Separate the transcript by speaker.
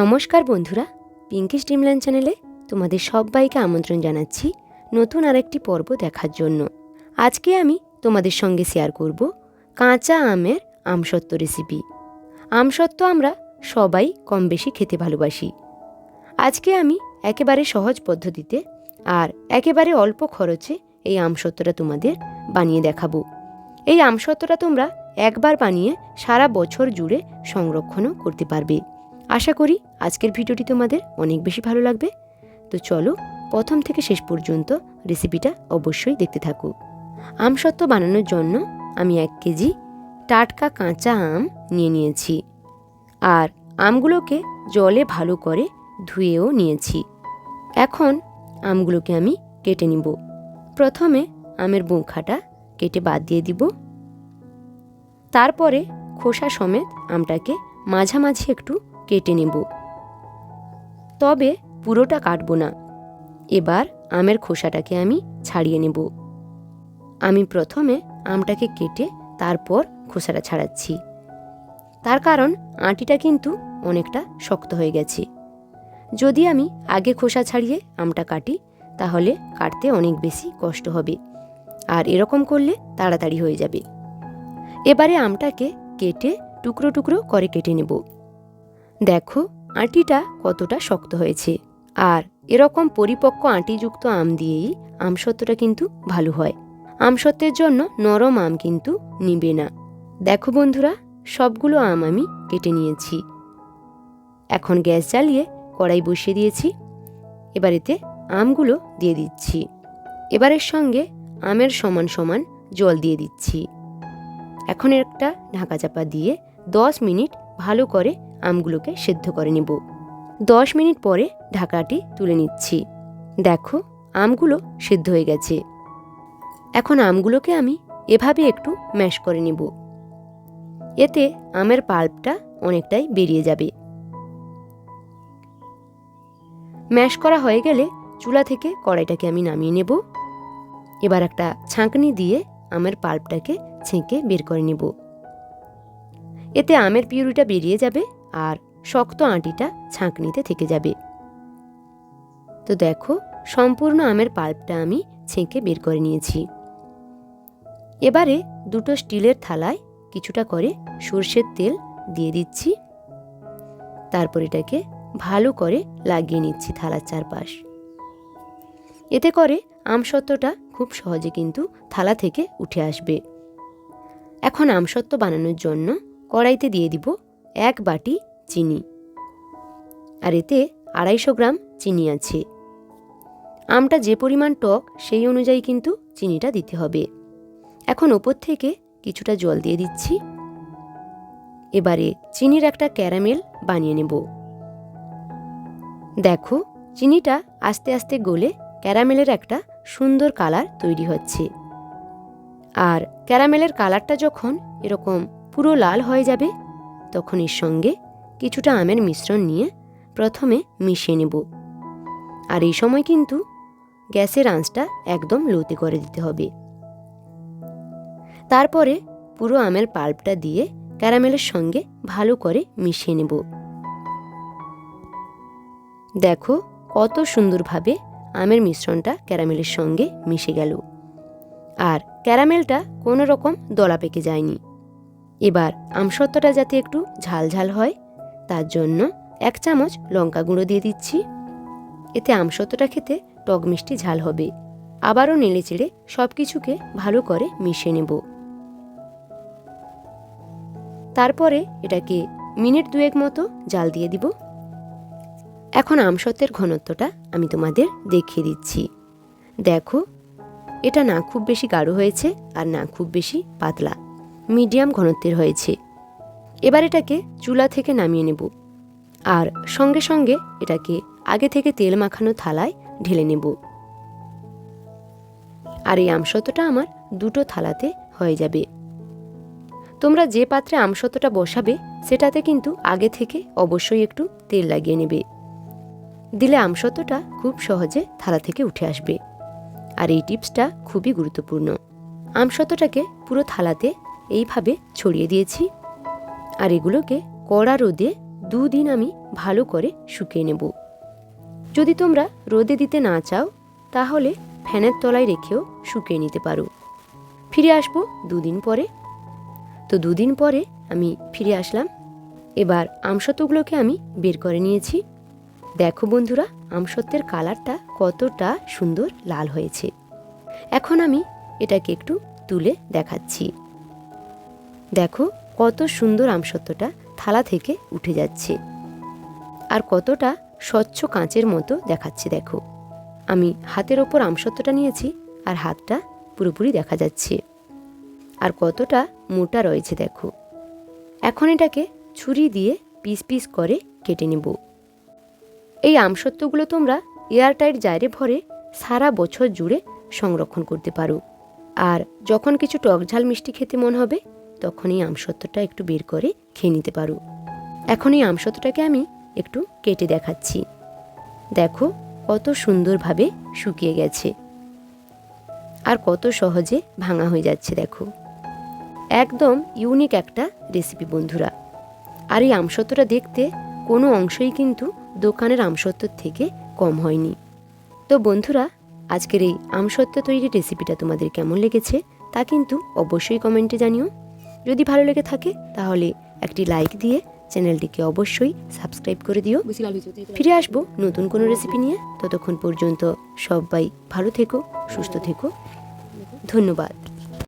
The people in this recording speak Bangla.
Speaker 1: নমস্কার বন্ধুরা পিঙ্কি স্টিমল্যান্ড চ্যানেলে তোমাদের সবাইকে আমন্ত্রণ জানাচ্ছি নতুন আরেকটি পর্ব দেখার জন্য। আজকে আমি তোমাদের সঙ্গে শেয়ার করব কাঁচা আমের আমসত্ত্ব রেসিপি আমসত্ত্ব আমরা সবাই কম বেশি খেতে ভালোবাসি। আজকে আমি একেবারে সহজ পদ্ধতিতে আর একেবারে অল্প খরচে এই আমসত্ত্বটা তোমাদের বানিয়ে দেখাবো। এই আমসত্ত্বটা তোমরা একবার বানিয়ে সারা বছর জুড়ে সংরক্ষণও করতে পারবে। আশা করি আজকের ভিডিওটি তোমাদের অনেক বেশি ভালো লাগবে। তো চলো প্রথম থেকে শেষ পর্যন্ত রেসিপিটা অবশ্যই দেখতে থাকো। আমসত্ত্ব বানানোর জন্য আমি এক কেজি টাটকা কাঁচা আম নিয়ে নিয়েছি আর আমগুলোকে জলে ভালো করে ধুয়েও নিয়েছি। এখন আমগুলোকে আমি কেটে নিব। প্রথমে আমের বোঁখাটা কেটে বাদ দিয়ে দিব। তারপরে খোসা সমেত আমটাকে মাঝামাঝি একটু কেটে নেব। তবে পুরোটা কাটবো না। এবার আমের খোসাটাকে আমি ছাড়িয়ে নেব। আমি প্রথমে আমটাকে কেটে তারপর খোসাটা ছাড়াচ্ছি। তার কারণ আঁটিটা কিন্তু অনেকটা শক্ত হয়ে গেছে। যদি আমি আগে খোসা ছাড়িয়ে আমটা কাটি, তাহলে কাটতে অনেক বেশি কষ্ট হবে আর এরকম করলে তাড়াতাড়ি হয়ে যাবে। এবারে আমটাকে কেটে টুকরো টুকরো করে কেটে নেব। দেখো, আঁটিটা কতটা শক্ত হয়েছে। আর এরকম পরিপক্ক আঁটিযুক্ত আম দিয়েই আমসত্ত্বটা কিন্তু ভালো হয়। আমসত্ত্বের জন্য নরম আম কিন্তু নিবে না। দেখো বন্ধুরা, সবগুলো আম আমি কেটে নিয়েছি। এখন গ্যাস জ্বালিয়ে কড়াই বসিয়ে দিয়েছি। এবার এতে আমগুলো দিয়ে দিচ্ছি। এবারের সঙ্গে আমের সমান সমান জল দিয়ে দিচ্ছি। এখন একটা ঢাকা চাপা দিয়ে দশ মিনিট ভালো করে আমগুলোকে সেদ্ধ করে নেব। দশ মিনিট পরে ঢাকাটি তুলে নিচ্ছি। দেখো, আমগুলো সেদ্ধ হয়ে গেছে। এখন আমগুলোকে আমি এভাবে একটু ম্যাশ করে নেব। এতে আমের পাল্পটা অনেকটাই বেরিয়ে যাবে। ম্যাশ করা হয়ে গেলে চুলা থেকে কড়াইটাকে আমি নামিয়ে নেব। এবার একটা ছাঁকনি দিয়ে আমের পাল্পটাকে ছেঁকে বের করে নেব। এতে আমের পিউরিটা বেরিয়ে যাবে আর শক্ত আঁটিটা ছাঁকনিতে থেকে যাবে। তো দেখো, সম্পূর্ণ আমের পাল্পটা আমি ছেঁকে বের করে নিয়েছি। এবারে দুটো স্টিলের থালায় কিছুটা করে সর্ষের তেল দিয়ে দিচ্ছি। তারপর এটাকে ভালো করে লাগিয়ে নিচ্ছি থালার চারপাশ। এতে করে আমসত্ত্বটা খুব সহজে কিন্তু থালা থেকে উঠে আসবে। এখন আমসত্ত্ব বানানোর জন্য কড়াইতে দিয়ে দিব এক বাটি চিনি। আর এতে আড়াইশো গ্রাম চিনি আছে। আমটা যে পরিমাণ টক, সেই অনুযায়ী কিন্তু চিনিটা দিতে হবে। এখন ওপর থেকে কিছুটা জল দিয়ে দিচ্ছি। এবারে চিনির একটা ক্যারামেল বানিয়ে নেব। দেখো, চিনিটা আস্তে আস্তে গলে ক্যারামেলের একটা সুন্দর কালার তৈরি হচ্ছে। আর ক্যারামেলের কালারটা যখন এরকম পুরো লাল হয়ে যাবে তখন এর সঙ্গে কিছুটা আমের মিশ্রণ নিয়ে প্রথমে মিশিয়ে নেব। আর এই সময় কিন্তু গ্যাসের আঁচটা একদম লোতে করে দিতে হবে। তারপরে পুরো আমের পাল্পটা দিয়ে ক্যারামেলের সঙ্গে ভালো করে মিশিয়ে নেব। দেখো কত সুন্দরভাবে আমের মিশ্রণটা ক্যারামেলের সঙ্গে মিশে গেল। আর ক্যারামেলটা কোনো রকম দলা পেকে যায়নি। এবার আমসত্ত্বটা যাতে একটু ঝাল ঝাল হয়, তার জন্য এক চামচ লঙ্কা গুঁড়ো দিয়ে দিচ্ছি। এতে আমসত্ত্বটা খেতে টক মিষ্টি ঝাল হবে। আবারও নেড়ে চেড়ে সব কিছুকে ভালো করে মিশিয়ে নেব। তারপরে এটাকে মিনিট দুয়েক মতো জাল দিয়ে দিব। এখন আমসত্ত্বের ঘনত্বটা আমি তোমাদের দেখিয়ে দিচ্ছি। দেখো, এটা না খুব বেশি গাঢ় হয়েছে আর না খুব বেশি পাতলা। মিডিয়াম ঘনত্বের হয়েছে। এবার এটাকে চুলা থেকে নামিয়ে নেব। আর সঙ্গে সঙ্গে এটাকে আগে থেকে তেল মাখানো থালায় ঢেলে নেব। আর এই আমসত্ত্বটা আমার দুটো থালাতে হয়ে যাবে। তোমরা যে পাত্রে আমসত্ত্বটা বসাবে, সেটাতে কিন্তু আগে থেকে অবশ্যই একটু তেল লাগিয়ে নেবে। দিলে আমসত্ত্বটা খুব সহজে থালা থেকে উঠে আসবে। আর এই টিপসটা খুবই গুরুত্বপূর্ণ। আমসত্ত্বটাকে পুরো থালাতে এইভাবে ছড়িয়ে দিয়েছি। আর এগুলোকে কড়া রোদে দুদিন আমি ভালো করে শুকিয়ে নেব। যদি তোমরা রোদে দিতে না চাও, তাহলে ফ্যানের তলায় রেখেও শুকিয়ে নিতে পারো। ফিরে আসব দুদিন পরে। তো দুদিন পরে আমি ফিরে আসলাম। এবার আমসত্ত্বগুলোকে আমি বের করে নিয়েছি। দেখো বন্ধুরা, আমসত্ত্বের কালারটা কতটা সুন্দর লাল হয়েছে। এখন আমি এটাকে একটু তুলে দেখাচ্ছি। দেখো কত সুন্দর আমসত্ত্বটা থালা থেকে উঠে যাচ্ছে। আর কতটা স্বচ্ছ কাঁচের মতো দেখাচ্ছে দেখো। আমি হাতের ওপর আমসত্ত্বটা নিয়েছি আর হাতটা পুরোপুরি দেখা যাচ্ছে। আর কতটা মোটা রয়েছে দেখো। এখন এটাকে ছুরি দিয়ে পিস পিস করে কেটে নেব। এই আমসত্ত্বগুলো তোমরা এয়ারটাইট জারে ভরে সারা বছর জুড়ে সংরক্ষণ করতে পারো। আর যখন কিছু টক ঝাল মিষ্টি খেতে মন হবে তখন এই আমসত্ত্বটা একটু বের করে খেয়ে নিতে পারো। এখন এই আমসত্ত্বটাকে আমি একটু কেটে দেখাচ্ছি। দেখো কত সুন্দরভাবে শুকিয়ে গেছে। আর কত সহজে ভাঙা হয়ে যাচ্ছে, দেখো। একদম ইউনিক একটা রেসিপি বন্ধুরা। আর এই আমসত্ত্বটা দেখতে কোনো অংশই কিন্তু দোকানের আমসত্ত্বর থেকে কম হয়নি। তো বন্ধুরা, আজকের এই আমসত্ত্ব তৈরির রেসিপিটা তোমাদের কেমন লেগেছে তা কিন্তু অবশ্যই কমেন্টে জানিও। যদি ভালো লেগে থাকে, তাহলে একটি লাইক দিয়ে চ্যানেলটিকে অবশ্যই সাবস্ক্রাইব করে দিও। ফিরে আসব নতুন কোনো রেসিপি নিয়ে। ততক্ষণ পর্যন্ত সবাই ভালো থেকো, সুস্থ থেকো। ধন্যবাদ।